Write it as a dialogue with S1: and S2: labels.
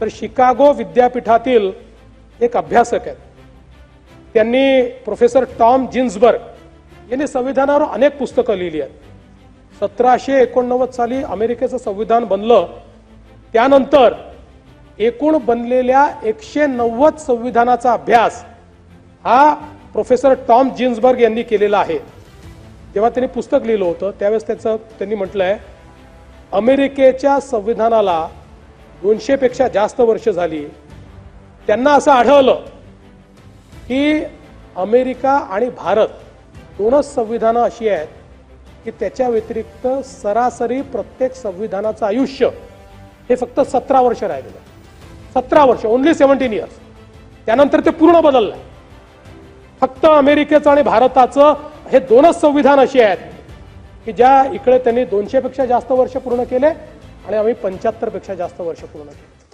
S1: तर शिकागो विद्यापीठातील एक अभ्यासक आहेत. त्यांनी प्रोफेसर टॉम जिन्सबर्ग यांनी संविधानावर अनेक पुस्तकं लिहिली आहेत. सतराशे एकोणनव्वद साली अमेरिकेचं संविधान बनलं. त्यानंतर एकूण बनलेल्या एकशे नव्वद संविधानाचा अभ्यास हा प्रोफेसर टॉम जिन्सबर्ग यांनी केलेला आहे. जेव्हा त्यांनी पुस्तक लिहिलं होतं त्यावेळेस त्याचं त्यांनी म्हटलंय अमेरिकेच्या संविधानाला दोनशेपेक्षा जास्त वर्ष झाली त्यांना असं आढळलं की अमेरिका आणि भारत दोनच संविधानं अशी आहेत की त्याच्या व्यतिरिक्त सरासरी प्रत्येक संविधानाचं आयुष्य हे फक्त सतरा वर्ष राहिलेलं सतरा वर्ष ओन्ली सेव्हन्टीन इयर्स त्यानंतर ते पूर्ण बदललं फक्त अमेरिकेचं आणि भारताचं हे दोनच संविधान अशी आहेत की ज्या इकडे त्यांनी दोनशेपेक्षा जास्त वर्ष पूर्ण केले आणि आम्ही पंच्याहत्तरपेक्षा जास्त वर्ष पूर्ण केली.